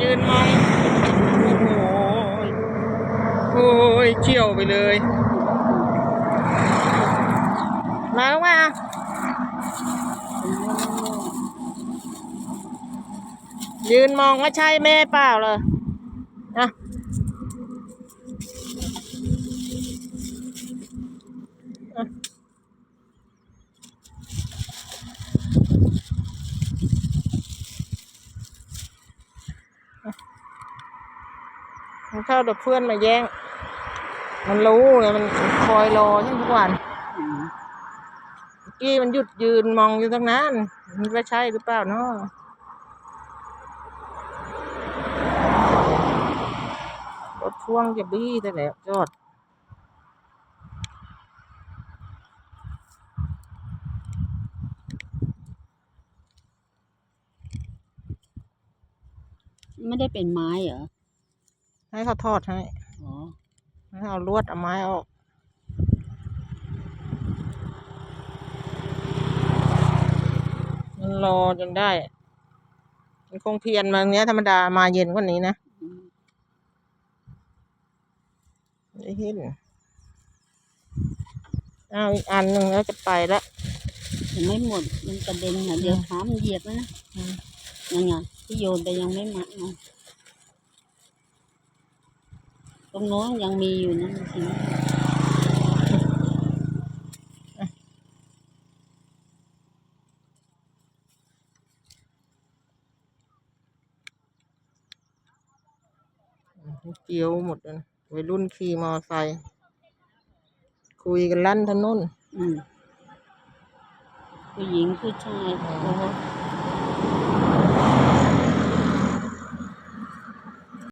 ยืนมองโอ้ยโอ้ยเชี่ยวไปเลย มาแล้วมายืนมองว่าใช่แม่เปล่าเลยนะอะ มันเข้าแต่เพื่อนมาแย่ง มันรู้ไงมันคอยรอฉันทุกวันอืมเมื่อกี้มันหยุดยืนมองอยู่ตั้งนานมันว่าใช่หรือเปล่าเนาะรถพ่วงจะบี้แต่แล้วจอดไม่ได้เป็นไม้เหรอ ให้เขาทอดให้อ๋อให้เอาลวดเอาไม้ออกมันรอจนได้ มันคงเพียนมาเนี้ยธรรมดามาเย็นกว่านี้นะอืมไม่เห็นเอาอีกอันหนึ่งแล้วจะไปแล้วยังไม่หมด มันกระเด็นนะเดี๋ยวเท้ามันเหยียบนะอืมยังไงที่โยนไปยังไม่มัดนะ ตรงโน้นยังมีอยู่นะจริงเกียวหมดเลยวัยรุ่นขี่มอไซค์คุยกันลั่นถนนอืมผู้หญิงผู้ชายโอ้